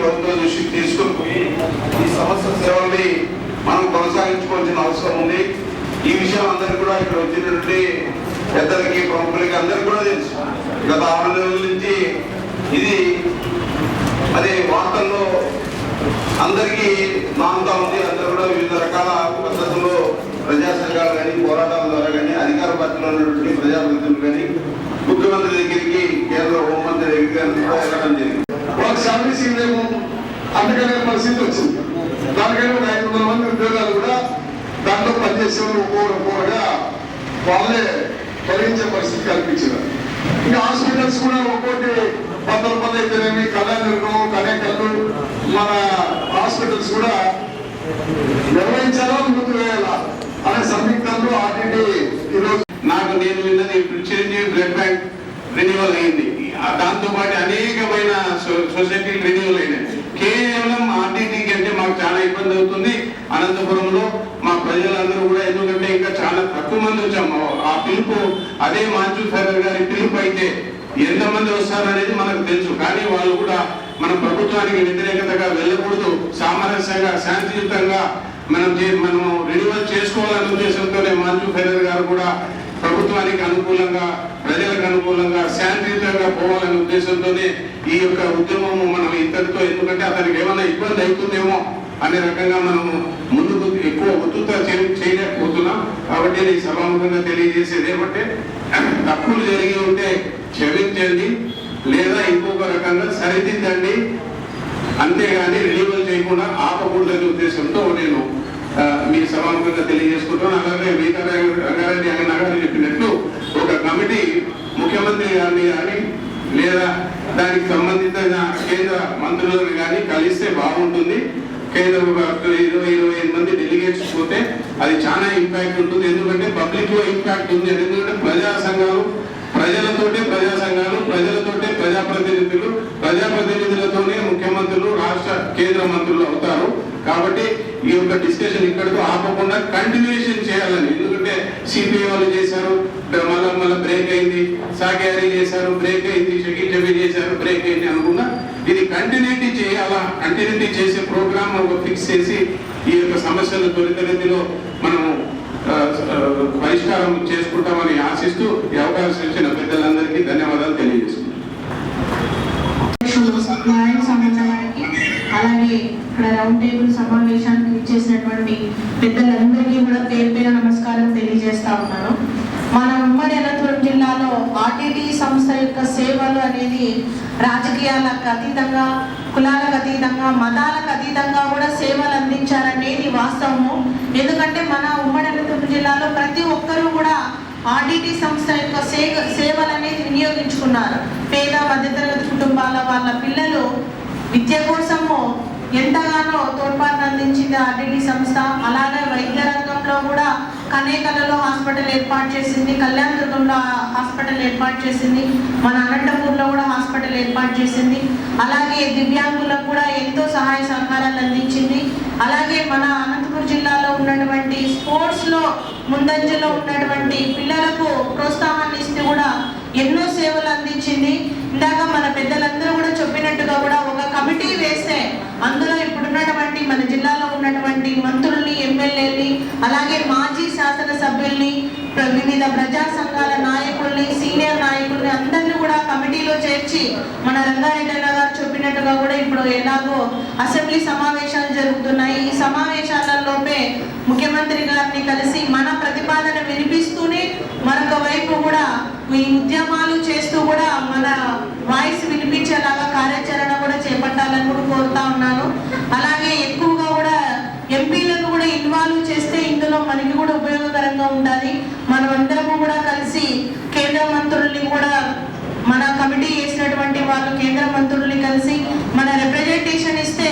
ప్రభుత్వ దృష్టికి తీసుకుని పోయి ఈ సమస్య సేవల్ని మనం కొనసాగించుకోవాల్సిన అవసరం ఉంది. ఈ విషయం అందరికి కూడా ఇక్కడ వచ్చినటువంటి పెద్దలకి ప్రముఖులకి అందరికి కూడా తెలుసు. గత ఆరు నెలల నుంచి ఇది అదే వార్తల్లో అందరికీ నాంతా ఉంది. అందరూ కూడా వివిధ రకాల పద్ధతుల్లో ప్రజా సంఘాలు కానీ పోరాటాల ద్వారా కానీ అధికార పార్టీలో ఉన్నటువంటి ప్రజాప్రతినిధులు కానీ ముఖ్యమంత్రి దగ్గరికి కేంద్ర హోంమంత్రి దగ్గరికి కానీ కూడా వెళ్ళడం జరిగింది. వాళ్ళకి సర్వీస్ ఇవ్వలేము అందుకనే పరిస్థితి వచ్చింది. దానికైనా ఒక ఐదు వందల మంది ఉద్యోగాలు కూడా దాంట్లో పనిచేసే వాళ్ళు ఒక్కొక్కరు వాళ్ళే తొలగించే పరిస్థితి కల్పించారు ఇంకా హాస్పిటల్స్ కూడా ఒక్కోటి వందల మంది అయితేనేమి కళ్యాణదుర్గం కనేకల్లు మన హాస్పిటల్స్ కూడా నిర్వహించాలా ముందు వేయాలా? అనే ఆర్టీటీ ఈరోజు నాకు నేను విన్నది చిరంజీవి బ్లడ్ బ్యాంక్ రెన్యువల్ అయింది. దాంతో పాటు అనేకమైన సొసైటీలు రెన్యువల్ అయినాయి. కేవలం ఆర్టీటీ కంటే మాకు చాలా ఇబ్బంది అవుతుంది. అనంతపురంలో మా ప్రజలందరూ కూడా ఎందుకంటే ఇంకా చాలా తక్కువ మంది వచ్చాము. ఆ పిలుపు అదే మాంచు ఫెరర్ గారి పిలుపు అయితే ఎంతమంది వస్తారనేది మనకు తెలుసు. కానీ వాళ్ళు కూడా మన ప్రభుత్వానికి వ్యతిరేకతగా వెళ్ళకూడదు. సామరస్యంగా శాంతియుతంగా మనం చే- మనము రెన్యువల్ చేసుకోవాలనే ఉద్దేశంతోనే మంజు ఫెరర్ గారు కూడా ప్రభుత్వానికి అనుకూలంగా ప్రజలకు అనుకూలంగా శాంతియుతంగా పోవాలనే ఉద్దేశంతోనే ఈ యొక్క ఉద్యమము మనం ఇంతటితో ఎందుకంటే అతనికి ఏమైనా ఇబ్బంది అవుతుందేమో అనే రకంగా మనము ముందుకు ఎక్కువ ఉత్తుత చేయలేకపోతున్నాం. కాబట్టి నేను సభాముఖంగా తెలియజేసేది ఏమంటే తప్పులు జరిగి ఉంటే క్షమించండి లేదా ఇంకొక రకంగా సరిదిద్దండి. అంతేగాని రెన్యువల్ చేయకుండా ఆపకూడదనే ఉద్దేశంతో నేను మీ సభాముఖంగా తెలియజేసుకుంటాను అలాగే మిగతా రంగారెడ్డి ఆయన గారు చెప్పినట్లు ఒక కమిటీ ముఖ్యమంత్రి గారిని కానీ లేదా దానికి సంబంధిత కేంద్ర మంత్రులను కానీ కలిస్తే బాగుంటుంది. కేంద్ర ఒక ఇరవై ఇరవై ఐదు మంది డెలిగేట్స్ పోతే అది చాలా ఇంపాక్ట్ ఉంటుంది. ఎందుకంటే పబ్లిక్లో ఇంపాక్ట్ ఉంది. ఎందుకంటే ప్రజా సంఘాలు ప్రజలతోటే ప్రజా సంఘాలు ప్రజలతోటే ప్రజాప్రతినిధులు ప్రజాప్రతినిధులతోనే ముఖ్యమంత్రులు రాష్ట్ర కేంద్ర మంత్రులు అవుతారు. కాబట్టి ఈ యొక్క డిస్కషన్ ఇక్కడితో ఆపకుండా కంటిన్యూషన్ చేయాలని. ఎందుకంటే సిపిఐ వాళ్ళు చేశారు మళ్ళా మళ్ళీ బ్రేక్ అయింది సాగ్యారీ చేశారు బ్రేక్ అయింది షకీల్ జబీ చేశారు బ్రేక్ అయింది అనుకున్నా ఇది కంటిన్యూటీ చేయాలా? కంటిన్యూటీ చేసే ప్రోగ్రామ్ ఒక ఫిక్స్ చేసి ఈ యొక్క సమస్యలు త్వరితగతిలో మనము పరిష్కారం చేసుకుంటామని ఆశిస్తూ ఈ అవకాశం ఇచ్చిన పెద్దలందరికీ ధన్యవాదాలు తెలియజేస్తున్నాను. అధ్యక్షులు సత్యనారాయణ అలాగే ఇక్కడ రౌండ్ టేబుల్ సమావేశానికి ఇచ్చేసినటువంటి పెద్దలందరికీ కూడా పేరు పేరు నమస్కారం తెలియజేస్తా ఉన్నాను. మన ఉమ్మడి అనంతపురం జిల్లాలో ఆర్టీటీ సంస్థ యొక్క సేవలు అనేది రాజకీయాలకు అతీతంగా కులాలకు అతీతంగా మతాలకు అతీతంగా కూడా సేవలు అందించారనేది వాస్తవము. ఎందుకంటే మన ఉమ్మడి అనంతపురం జిల్లాలో ప్రతి ఒక్కరూ కూడా ఆర్డిటి సంస్థ యొక్క సేవ సేవలు అనేది వినియోగించుకున్నారు. పేద మధ్యతరగతి కుటుంబాల వాళ్ళ పిల్లలు విద్య కోసము ఎంతగానో తోడ్పాటు అందించింది ఆర్డిటి సంస్థ. అలాగే వైద్య రంగంలో కూడా కనేకలలో హాస్పిటల్ ఏర్పాటు చేసింది కళ్యాణదుర్గంలో హాస్పిటల్ ఏర్పాటు చేసింది మన అనంతపూర్లో కూడా హాస్పిటల్ ఏర్పాటు చేసింది. అలాగే దివ్యాంగులకు కూడా ఎంతో సహాయ సహకారాలు అందించింది. అలాగే మన అనంతపురం జిల్లాలో ఉన్నటువంటి స్పోర్ట్స్లో ముందంజలో ఉన్నటువంటి పిల్లలకు ప్రోత్సాహాన్ని ఇస్తూ కూడా ఎన్నో సేవలు అందించింది. ఇందాక మన పెద్దలందరూ కూడా చెప్పినట్టుగా కూడా ఒక కమిటీ వేస్తే అందులో ఇప్పుడున్నటువంటి మన జిల్లాలో ఉన్నటువంటి మంత్రుల్ని ఎమ్మెల్యేని అలాగే మా శాసనసభ్యుల్ని వివిధ ప్రజా సంఘాల నాయకుల్ని సీనియర్ నాయకుల్ని అందరినీ కూడా కమిటీలో చేర్చి మన రంగారెడ్డి అన్న గారు చెప్పినట్టుగా కూడా ఇప్పుడు ఎలాగో అసెంబ్లీ సమావేశాలు జరుగుతున్నాయి. ఈ సమావేశాలలోపే ముఖ్యమంత్రి గారిని కలిసి మన ప్రతిపాదన వినిపిస్తూనే మరొక వైపు కూడా ఈ ఉద్యమాలు చేస్తూ కూడా మన వాయిస్ వినిపించేలాగా కార్యాచరణ కూడా చేపట్టాలని కూడా కోరుతా ఉన్నాను. అలాగే ఎక్కువగా ఎంపీలను కూడా ఇన్వాల్వ్ చేస్తే ఇందులో మనకి కూడా ఉపయోగకరంగా ఉండాలి. మనం అందరము కూడా కలిసి కేంద్ర మంత్రుల్ని కూడా మన కమిటీ చేసినటువంటి వాళ్ళు కేంద్ర మంత్రుల్ని కలిసి మన రిప్రజెంటేషన్ ఇస్తే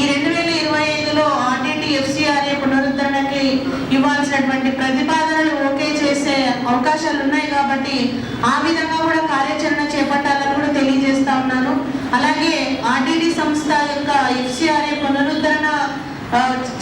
ఈ రెండు వేల ఇరవై ఐదులో ఆర్టీటీ ఎఫ్సిఆర్ఏ పునరుద్ధరణకి ఇవ్వాల్సినటువంటి ప్రతిపాదనలు ఓకే చేసే అవకాశాలు ఉన్నాయి కాబట్టి ఆ విధంగా కూడా కార్యాచరణ చేపట్టాలని కూడా తెలియజేస్తా ఉన్నాను. అలాగే ఆర్టీటీ సంస్థ యొక్క ఎఫ్సిఆర్ఏ పునరు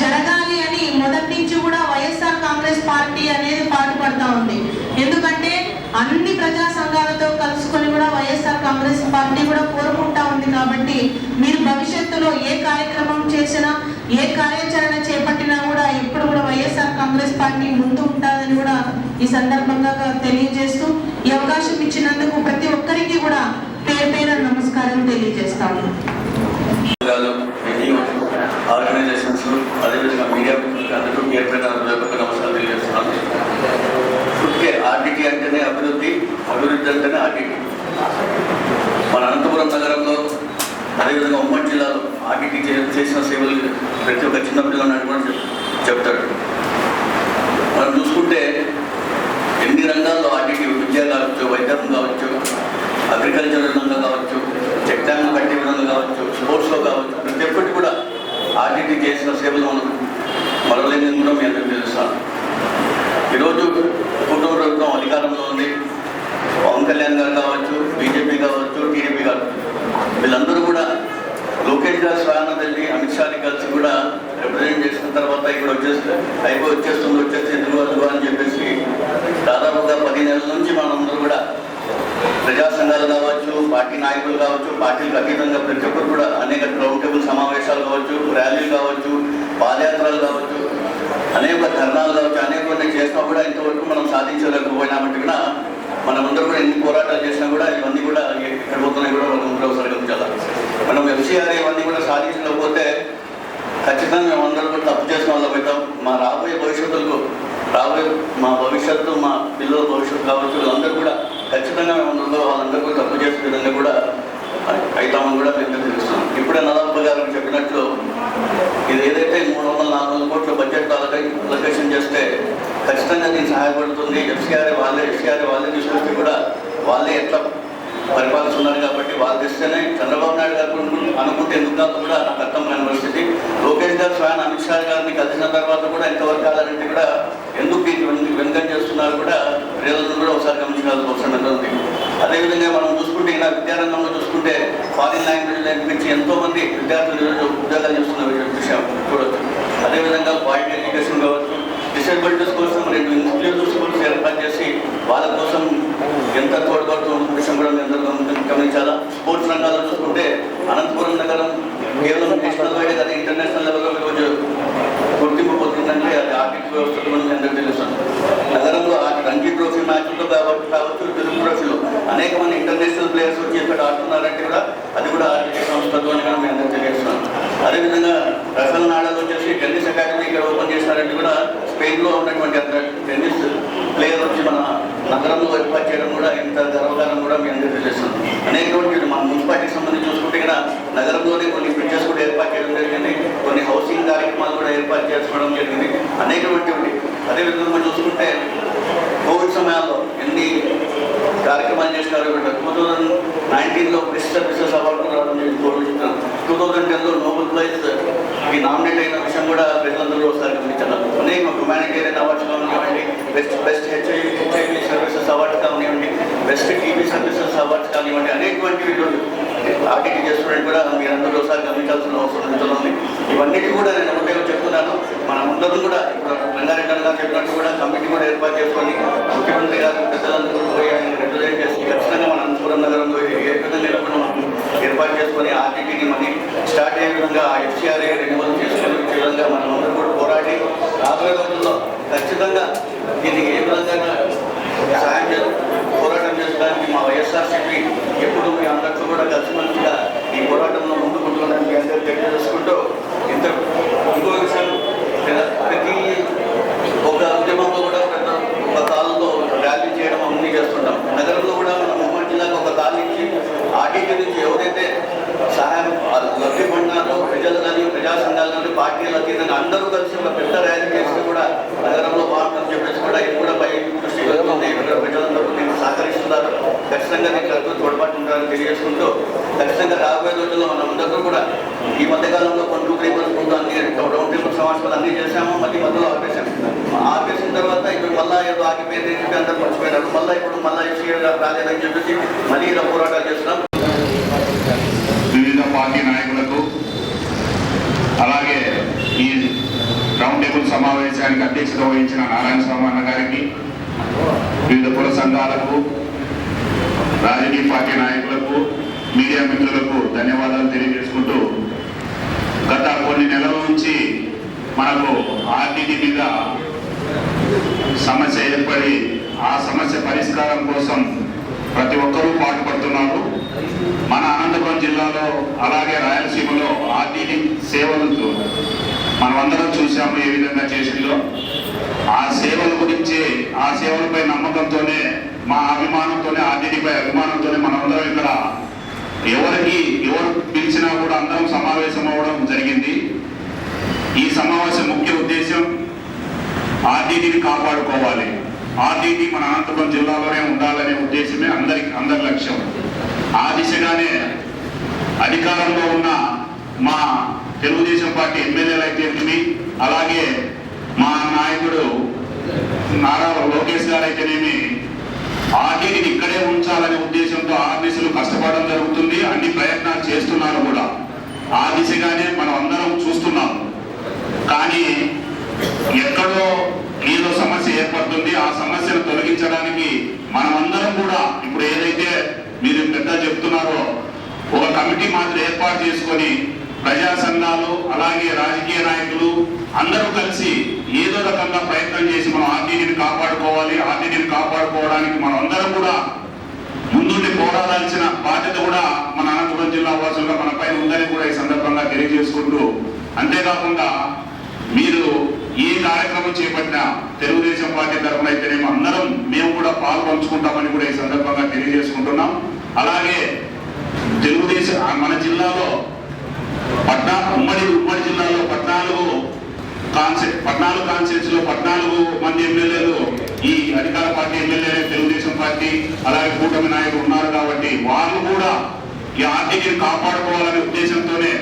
జరగాలి అని మొదటి నుంచి కూడా వైఎస్ఆర్ కాంగ్రెస్ పార్టీ అనేది పాటుపడతా ఉంది. ఎందుకంటే అన్ని ప్రజా సంఘాలతో కలుసుకొని కూడా వైఎస్ఆర్ కాంగ్రెస్ పార్టీ కూడా కోరుకుంటా ఉంది కాబట్టి మీరు భవిష్యత్తులో ఏ కార్యక్రమం చేసినా ఏ కార్యాచరణ చేపట్టినా కూడా ఎప్పుడు కూడా వైఎస్ఆర్ కాంగ్రెస్ పార్టీ ముందు ఉంటుందని కూడా ఈ సందర్భంగా తెలియజేస్తూ ఈ అవకాశం ఇచ్చినందుకు ప్రతి ఒక్కరికి కూడా పేరు పేరు నమస్కారం తెలియజేస్తాము సంఘాలు ఎన్జిఓ ఆర్గనైజేషన్స్ అదేవిధంగా మీడియా అందరూ పేరు పైన హృదయపూర్వక నమస్కారం తెలియజేస్తున్నాను ఇప్పటికే ఆర్డిటి అంటేనే అభివృద్ధి అభివృద్ధి అంటేనే ఆర్డిటి మన అనంతపురం నగరంలో అదేవిధంగా ఉమ్మడి జిల్లాలో ఆర్డిటి చేసిన సేవలు ప్రతి ఒక్క చిన్న పిల్లలు కూడా చెప్- చెప్తాడు మనం చూసుకుంటే ఎన్ని రంగాల్లో ఆర్డిటి విద్య కావచ్చు వైద్యం కావచ్చు అగ్రికల్చర్ రంగం కావచ్చు చెక్ డ్యామ్ కట్టే విధంగా కావచ్చు స్పోర్ట్స్లో కావచ్చు ప్రతి ఒక్కటి కూడా ఆర్డిటి చేసిన సేవలు మనం మరవలేని కూడా మీ అందరికీ తెలుస్తాను ఈరోజు కుటుంబ ప్రభుత్వం అధికారంలో ఉంది పవన్ కళ్యాణ్ గారు కావచ్చు బీజేపీ కావచ్చు టీడీపీ కావచ్చు వీళ్ళందరూ కూడా లోకేష్ గారు స్వయాన వెళ్ళి అమిత్ షాని కలిసి కూడా రిప్రజెంట్ చేసిన తర్వాత ఇక్కడ వచ్చేసి అయిపోయి వచ్చేస్తుంది వచ్చేసి ఎందుకు అదుగు అని చెప్పేసి దాదాపుగా పది నెలల నుంచి మనందరూ కూడా ప్రజా సంఘాలు కావచ్చు పార్టీ నాయకులు కావచ్చు పార్టీలకు అతీతంగా ప్రతి ఒక్కరు కూడా అనేక రౌండ్ టేబుల్ సమావేశాలు కావచ్చు ర్యాలీలు కావచ్చు పాదయాత్రలు కావచ్చు అనేక ధర్నాలు కావచ్చు అనేక చేసినా కూడా ఇంతవరకు మనం సాధించలేకపోయినామంటే కూడా మనమందరూ కూడా ఎన్ని పోరాటాలు చేసినా కూడా ఇవన్నీ కూడా ఎక్కడ పోతున్నాయి కూడా మనం ముందు ఒకసారి గమనించాలి? మనం ఎఫ్సీఆర్ ఇవన్నీ కూడా సాధించలేకపోతే ఖచ్చితంగా మేము అందరూ కూడా తప్పు చేసిన వాళ్ళం అవుతాం. మా రాబోయే భవిష్యత్తులకు రాబోయే మా భవిష్యత్తు మా పిల్లల భవిష్యత్తు కావచ్చు వాళ్ళందరూ కూడా ఖచ్చితంగా మేము అందరూ వాళ్ళందరూ కూడా తప్పు చేసిన విధంగా కూడా అవుతామని కూడా మేము తెలుస్తున్నాం. ఇప్పుడే నదాప గారు చెప్పినట్లు ఇది ఏదైతే మూడు వందల నాలుగు వందల కోట్ల బడ్జెట్ అలొకేషన్ చేస్తే ఖచ్చితంగా దీనికి సహాయపడుతుంది. ఎఫ్సీఆర్ వాళ్ళే ఎఫ్సీఆర్ వాళ్ళే తీసుకొస్తే కూడా వాళ్ళే ఎట్లా పరిపాలిస్తున్నారు కాబట్టి వాళ్ళు తెస్తేనే చంద్రబాబు నాయుడు గారు అనుకుంటే ఎందుకు కాదు కూడా నాకు అర్థం కాని పరిస్థితి. లోకేష్ గారు స్వయం అమిత్ షా గారిని కలిసిన తర్వాత కూడా ఎంతవరకు కావాలంటే కూడా ఎందుకు దీన్ని చేస్తున్నారు కూడా ప్రజలను కూడా ఒకసారి గమనించాల్సిన అవసరం ఎంతో అదేవిధంగా మనం చూసుకుంటే ఇలా విద్యారంగంలో చూసుకుంటే ఫారిన్ లాంగ్వేజ్ నేర్పించి ఎంతో మంది విద్యార్థులు ఉద్యోగాలు చేస్తున్న విషయం చూడవచ్చు అదేవిధంగా క్వాలిటీ ఎడ్యుకేషన్ కావచ్చు డిసేబిలిటీస్ కోసం రెండు ఇన్స్టిట్యూట్ స్కూల్స్ ఏర్పాటు చేసి వాళ్ళ కోసం ఎంత తోడ్పడుతున్న విషయం కూడా అందరూ గమనించాలా? స్పోర్ట్స్ రంగాల్లో చూసుకుంటే అనంతపురం నగరం కేవలం నేషనల్ వైడ్ అది ఇంటర్నేషనల్ లెవెల్లో ఈరోజు గుర్తింపు పొందిందంటే అది ఆర్థిక వ్యవస్థలు మనం అందరూ తెలుస్తుంది నగరంలో ఆ రంజీ ట్రోఫీ మ్యాచ్లతో కాబట్టి కావచ్చు తెలుగు ట్రోఫీలో అనేక మంది ఇంటర్నేషనల్ ప్లేయర్స్ వచ్చి ఇక్కడ ఆడుతున్నారంటే కూడా అది కూడా ఆర్థిక సంస్థతో అని కూడా మేము అందరూ తెలియజేస్తున్నాం అదేవిధంగా రఫల్ నాడాలు వచ్చేసి టెన్నిస్ అకాడమీ ఇక్కడ ఓపెన్ చేసినారంటే కూడా స్పెయిన్లో ఉన్నటువంటి అంత టెన్నిస్ ప్లేయర్ వచ్చి మన నగరంలో ఏర్పాటు చేయడం కూడా ఇంత గర్వకారం కూడా మీ అందరూ తెలియజేస్తున్నాం అనేకటువంటి మన మున్సిపాలిటీకి సంబంధించి చూసుకుంటే కూడా నగరంలోనే కొన్ని బ్రిడ్జెస్ కూడా ఏర్పాటు చేయడం జరిగింది. కొన్ని హౌసింగ్ కార్యక్రమాలు కూడా ఏర్పాటు చేసుకోవడం జరిగింది. అనేకటువంటి అదేవిధంగా మనం చూసుకుంటే కోవిడ్ సమయాల్లో ఎన్ని కార్యక్రమాలు చేసినారు టూ థౌజండ్ నైన్టీన్లో బెస్ట్ సర్వీసెస్ అవార్డు రావడం జరిగింది. కోవిడ్ టూ థౌజండ్ టెన్లో నోబెల్ ప్రైజ్ ఈ నామినేట్ అయిన విషయం కూడా ప్రజలందరూ ఒకసారి గమనించారు. అనేక హ్యుమానిటేరియన్ అవార్డ్స్ కానివ్వండి best best HIV HIV services awards కానివ్వండి బెస్ట్ టీవీ సర్వీసెస్ అవార్డ్స్ కానివ్వండి అనేటువంటివి ఈరోజు ఆర్టీటీ చేస్తున్నట్టు కూడా మీరందరూ ఒకసారి గమనించాల్సిన అవసరం ఉంటుంది ఉంది. కూడా నేను ఒకటే చెప్తున్నాను. మన అందరం కూడా ఇప్పుడు రంగారెడ్డి గారు చెప్పినట్టు కూడా కమిటీ కూడా ఏర్పాటు చేసుకొని ముఖ్యమంత్రి గారు పెద్దలందరూ పోయి ఆయన రిప్రజెంట్ చేసి ఖచ్చితంగా మన అనంతపురం నగరంలో ఏ విధంగా కూడా మనం ఏర్పాటు చేసుకొని ఆర్టీటీని మళ్ళీ స్టార్ట్ అయ్యే విధంగా ఎఫ్సీఆర్ఏ రెన్యువల్ చేసుకునే విధంగా మనం అందరూ కూడా పోరాడి రాబోయే రోజుల్లో ఖచ్చితంగా దీనికి ఏ విధంగా సహాయం చేయాలి పోరాటం మా వైఎస్ఆర్సీపీ ఎప్పుడు మీ అందరితో కూడా కలిసిమెలిసిగా ఈ పోరాటంలో ముందుకు ఉంటుందని మీ అందరూ తెలియజేసుకుంటూ ఇంత ఇంకో విషయం ప్రతి ఒక ఉద్యమంలో కూడా పెద్ద ఒక కాలంలో ర్యాలీ చేయడం అన్నీ చేస్తుంటాం నగరంలో కూడా మనం ఉమ్మడి జిల్లాకు ఒక కాలం ఇచ్చి ఆర్టీటీ నుంచి ఎవరైతే సహాయం లబ్ధి పొందినారో ప్రజలు కానీ ప్రజా సంఘాలు కానీ పార్టీలు అతీతంగా అందరూ కలిసి ఒక పెద్ద ర్యాలీ చేస్తే కూడా నగరంలో బాగుంటుందని చెప్పేసి కూడా ఇది కూడా పై దృష్టి వెళ్తుంది ఇక్కడ ప్రజలందరూ దీన్ని సహకరిస్తున్నారు ఖచ్చితంగా దీనికి అందరూ తోడ్పాటు ఉంటారని తెలియజేసుకుంటూ ఖచ్చితంగా రాబోయే రోజుల్లో మనం అందరూ కూడా ఈ మధ్యకాలంలో కొన్ని టూ త్రీ మంత్స్ ముందు అన్ని రౌండ్ టేబుల్ సమావేశాలు అన్ని చేశాము మళ్ళీ మధ్యలో ఆపేసాం ఆపేసిన తర్వాత ఇప్పుడు మళ్ళా ఏదో ఆగిపోయింది అని చెప్పి అందరూ మర్చిపోయినారు మళ్ళీ ఇప్పుడు మళ్ళీ రాలేదని చెప్పేసి మళ్ళీ ఇలా పోరాటాలు చేస్తున్నాం. వివిధ పార్టీ నాయకులకు అలాగే ఈ రౌండ్ టేబుల్ సమావేశానికి అధ్యక్షత వహించిన నారాయణ స్వామి అన్న గారికి వివిధ కుల సంఘాలకు రాజకీయ పార్టీ నాయకులకు మీడియా మిత్రులకు ధన్యవాదాలు తెలియజేసుకుంటూ గత కొన్ని నెలల నుంచి మనకు ఆర్టీటీ మీద సమస్య ఏర్పడి ఆ సమస్య పరిష్కారం కోసం ప్రతి ఒక్కరూ పాటుపడుతున్నారు. మన అనంతపురం జిల్లాలో అలాగే రాయలసీమలో ఆర్టీడీ సేవలతో మనమందరం చూసాము ఏ విధంగా చేసిందో. ఆ సేవల గురించి ఆ సేవలపై నమ్మకంతోనే మా అభిమానంతోనే ఆర్టీడీపై అభిమానంతోనే మనమందరం ఇక్కడ ఎవరికి ఎవరు పిలిచినా కూడా అందరం సమావేశం అవ్వడం జరిగింది. ఈ సమావేశం ముఖ్య ఉద్దేశం ఆర్టీడీని కాపాడుకోవాలి. ఆర్డీటీ మన అనంతపురం జిల్లాలోనే ఉండాలనే ఉద్దేశమే అందరి అందరి లక్ష్యం. ఆ దిశగానే అధికారంలో ఉన్న మా తెలుగుదేశం పార్టీ ఎమ్మెల్యేలు అయితేనేమి అలాగే మా నాయకుడు నారా లోకేష్ గారు అయితేనేమి ఆర్డీని ఇక్కడే ఉంచాలనే ఉద్దేశంతో ఆర్టీసీలు కష్టపడడం జరుగుతుంది అన్ని ప్రయత్నాలు చేస్తున్నారు కూడా. ఆ దిశగానే మనం అందరం చూస్తున్నాం. కానీ ఎక్కడో ఏదో సమస్య ఏర్పడుతుంది ఆ సమస్యను తొలగించడానికి మనమందరం కూడా ఇప్పుడు ఏదైతే మీరు పెద్ద చెప్తున్నారో ఒక కమిటీ మాత్రం ఏర్పాటు చేసుకొని ప్రజా సంఘాలు అలాగే రాజకీయ నాయకులు అందరూ కలిసి ఏదో రకంగా ప్రయత్నం చేసి మనం ఆర్టీడీని కాపాడుకోవాలి ఆర్టీడీని కాపాడుకోవడానికి మనం అందరం కూడా ముందుండి పోరాడాల్సిన బాధ్యత కూడా మన అనంతపురం జిల్లా వాసులుగా మన పైన ఉందని కూడా ఈ సందర్భంగా తెలియజేసుకుంటూ అంతేకాకుండా మీరు ఈ కార్యక్రమం చేపట్టిన తెలుగుదేశం పార్టీ తరఫున అయితేనేమో అందరం మేము కూడా పాల్పంచుకుంటామని కూడా ఈ సందర్భంగా తెలియజేసుకుంటున్నాం. అలాగే తెలుగుదేశం మన జిల్లాలో పట్నా ఉమ్మడి ఉమ్మడి జిల్లాలో పద్నాలుగు కాన్సెప్ట్ పద్నాలుగు కాన్సెప్ట్స్లో పద్నాలుగు మంది ఎమ్మెల్యేలు ఈ అధికార పార్టీ ఎమ్మెల్యే తెలుగుదేశం పార్టీ అలాగే కూటమి నాయకులు ఉన్నారు కాబట్టి వాళ్ళు కూడా ఈ ఆర్టీని కాపాడుకోవాలనే ఉద్దేశంతోనే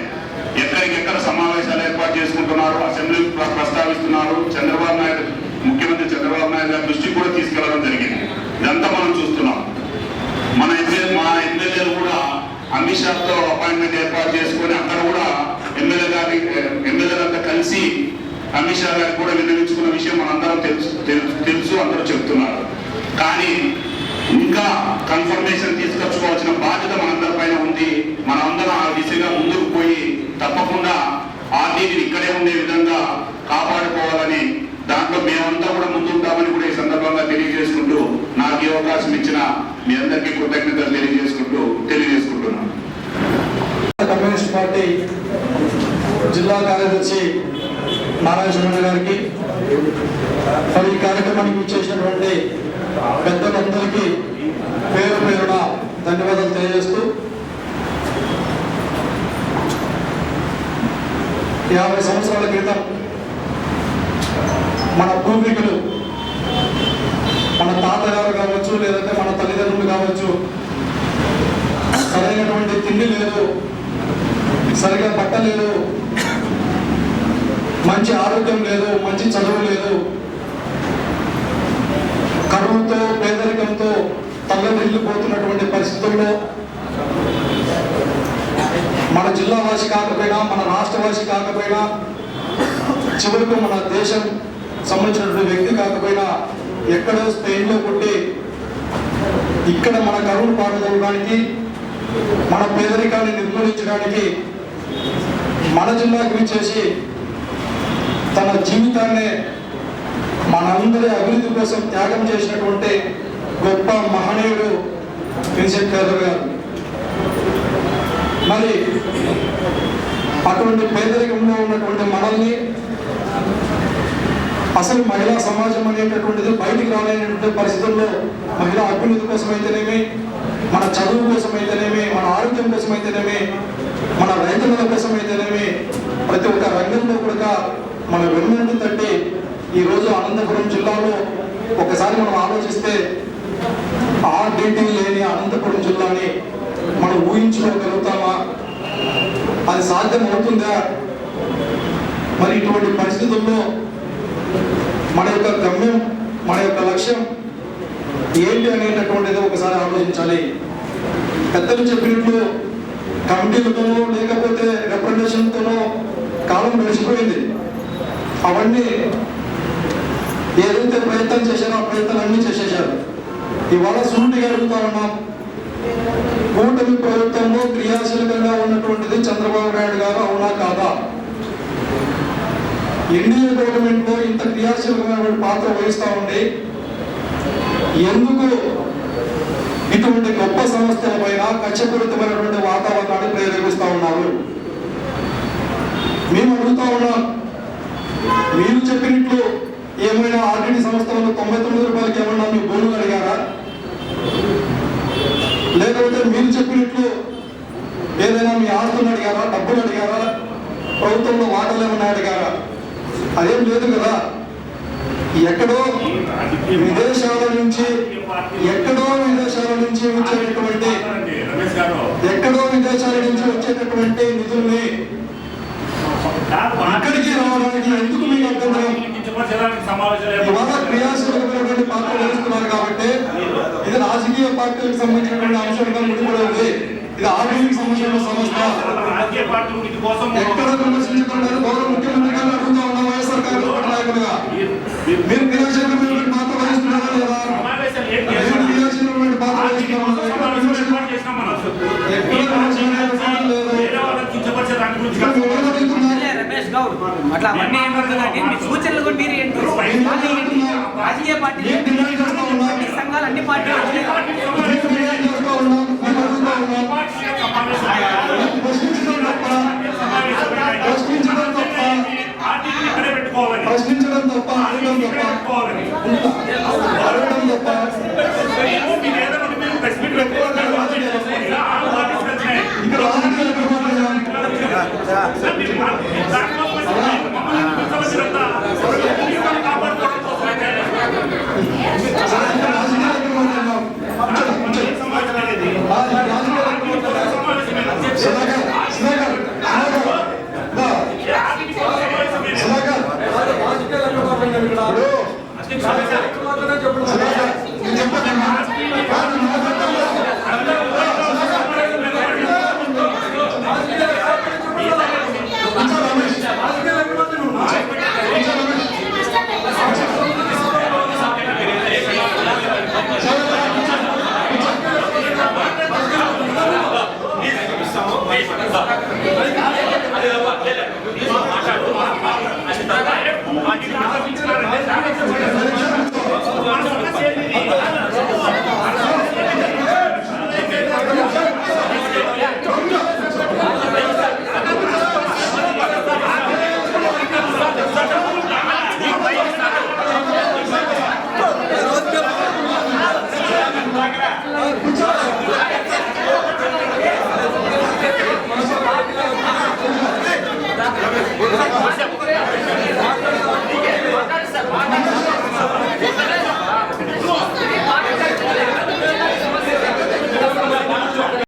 ఎక్కడికెక్కడ సమావేశాలు ఏర్పాటు చేసుకుంటున్నారు అసెంబ్లీ ప్రస్తావిస్తున్నారు. చంద్రబాబు నాయుడు ముఖ్యమంత్రి చంద్రబాబు నాయుడు గారి దృష్టికి కూడా తీసుకెళ్ళడం జరిగింది. ఇదంతా మనం చూస్తున్నాం. మన ఎమ్మెల్యే మా ఎమ్మెల్యేలు కూడా అమిత్ షాతో అపాయింట్మెంట్ ఏర్పాటు చేసుకొని అక్కడ కూడా ఎమ్మెల్యే గారి ఎమ్మెల్యేలంతా కలిసి అమిత్ షా గారికి కూడా విన్నవించుకున్న విషయం మనందరం తెలుసు తెలుసు తెలుసు అందరూ చెప్తున్నారు కానీ ఇంకా కన్ఫర్మేషన్ తీసుకొచ్చుకోవాల్సిన బాధ్యత మనందరి పైన ఉంది. మనమందరం ఆ దిశగా ముందుకు పోయి తప్పకుండా ఆర్టీని ఇక్కడే ఉండే విధంగా కాపాడుకోవాలని దాంట్లో మేమంతా కూడా ముందుంటామని కూడా ఈ సందర్భంగా తెలియజేసుకుంటూ నాకు ఈ అవకాశం ఇచ్చిన మీ అందరికీ కృతజ్ఞతలు తెలియజేసుకుంటూ తెలియజేసుకుంటున్నాను కమ్యూనిస్ట్ పార్టీ జిల్లా కార్యదర్శి నారాయణ గారికి మరి ఈ కార్యక్రమానికి ఇచ్చేసినటువంటి పెద్దలందరికీ పేరు పేరున ధన్యవాదాలు తెలియజేస్తూ యాభై సంవత్సరాల క్రితం మన పూర్వీకులు మన తాతగారు కావచ్చు లేదంటే మన తల్లిదండ్రులు కావచ్చు సరైనటువంటి తిండి లేదు సరిగా బట్ట లేదు మంచి ఆరోగ్యం లేదు మంచి చదువు లేదు కరువుతో పేదరికంతో తల్లడిల్లిపోతున్నటువంటి పరిస్థితుల్లో మన జిల్లా వాసి కాకపోయినా మన రాష్ట్ర వాసి కాకపోయినా చివరికి మన దేశం సంబంధించినటువంటి వ్యక్తి కాకపోయినా ఎక్కడో స్పెయిన్లో పుట్టి ఇక్కడ మన కరువును పాల్గొనడానికి మన పేదరికాన్ని నిర్మూలించడానికి మన జిల్లాకు విచ్చేసి తన జీవితాన్ని మనందరి అభివృద్ధి కోసం త్యాగం చేసినటువంటి గొప్ప మహనీయుడు విన్సెంట్ గారు. గారు మరి అటువంటి పేదరికంలో ఉన్నటువంటి మనల్ని అసలు మహిళా సమాజం అనేటటువంటిది బయటికి రాలేనటువంటి పరిస్థితుల్లో మహిళా అభివృద్ధి కోసం అయితేనేమి మన చదువు కోసం అయితేనేమి మన ఆరోగ్యం కోసం అయితేనేమి మన రైతుల కోసం అయితేనేమి ప్రతి ఒక్క రంగంలో కూడా మన వెన్నంటి తట్టి ఈరోజు అనంతపురం జిల్లాలో ఒకసారి మనం ఆలోచిస్తే ఆర్డిటీ లేని అనంతపురం జిల్లాని మనం ఊహించుకోగలుగుతామా? అది సాధ్యం అవుతుందా మరి ఇటువంటి పరిస్థితుల్లో మన యొక్క గమ్యం మన యొక్క లక్ష్యం ఏంటి అనేటటువంటిది ఒకసారి ఆలోచించాలి. పెద్దలు చెప్పినట్లు కమిటీలతోనో లేకపోతే రిప్రజెంటేషన్తోనో కాలం గడిచిపోయింది. అవన్నీ ఏదైతే ప్రయత్నం చేశారో ఆ ప్రయత్నాలు అన్ని చేసేసారు ఇవాళ సూటిగా అడుగుతా ఉన్నాం. కూటమి ప్రభుత్వంలో క్రియాశీలకంగా ఉన్నటువంటిది చంద్రబాబు నాయుడు గారు అవునా కాదా? ఎన్డీఏ గవర్నమెంట్లో ఇంత క్రియాశీలకమైన పాత్ర వహిస్తా ఉండి ఎందుకు ఇటువంటి గొప్ప సంస్థల పైన కక్షపూరితమైనటువంటి వాతావరణాన్ని ప్రేరేపిస్తా ఉన్నారు? మేము అడుగుతా ఉన్నాం. మీరు చెప్పినట్లు ఏమైనా ఆర్టీడీ సంస్థలను తొంభై తొమ్మిది రూపాయలకి ఏమన్నా మీ భూములు అడిగారా? లేకపోతే మీరు చెప్పినట్లు ఏదైనా మీ ఆస్తులు అడిగారా? డబ్బులు అడిగారా? ప్రభుత్వంలో వాటాలు ఏమన్నా అడిగారా? అదేం లేదు కదా. ఎక్కడో విదేశాల నుంచి ఎక్కడో విదేశాల నుంచి వచ్చేటటువంటి ఎక్కడో విదేశాల నుంచి వచ్చేటటువంటి నిధుల్ని ఇక్కడికి రావడానికి ఎందుకు మీకు ఇవాళ క్రియాశీలకమైనటువంటి పాత్ర వహిస్తున్నారు కాబట్టి ఇది రాజకీయ పార్టీలకు సంబంధించినటువంటి అంశంగా ముడిపడి ఉంది ఇది ఆర్థిక సంబంధించిన సంస్థ. ఎక్కడ విమర్శించకుండా గౌరవ ముఖ్యమంత్రి గారు అడుగుతా ఉన్నాం వైఎస్ఆర్ కాంగ్రెస్ నాయకులుగా. మీరు క్రియాశీలకమైనటువంటి పాత్ర వహిస్తున్నారా లేదా? అట్లా అవన్నీ ఏం పడుతుందండి మీ సూచనలు కూడా మీరు ఏంటి? రాజకీయ పార్టీలు? అన్ని సంఘాలు అన్ని పార్టీలు. ప్రశ్నించడం తప్ప అడగడం తప్ప అడగడం తప్ప మీరు మీరు ఏదైనా ఉంటే మీరు ప్రెస్ మీట్ పెట్టుకోవాలి ఇలా ఆ పార్టీస్ వచ్చినాయి. ఇక్కడ రాజకీయాలు ఎక్కడ మాట్లాడాం? సార్, మీరు మా- మీరు దాంట్లో మమ్మల్ని కించపరిచినంత జీవితాన్ని కాపాడుకోవడం కోసమైతే ఇక్కడ రాజకీయాలు ఎక్కడ మాట్లాడాం? ఉంచండి, ఉంచండి. సమావేశం అనేది ఆ, ఈ రాజకీయాలు ఎక్కడ మాట్లాడాం? సమావేశమే.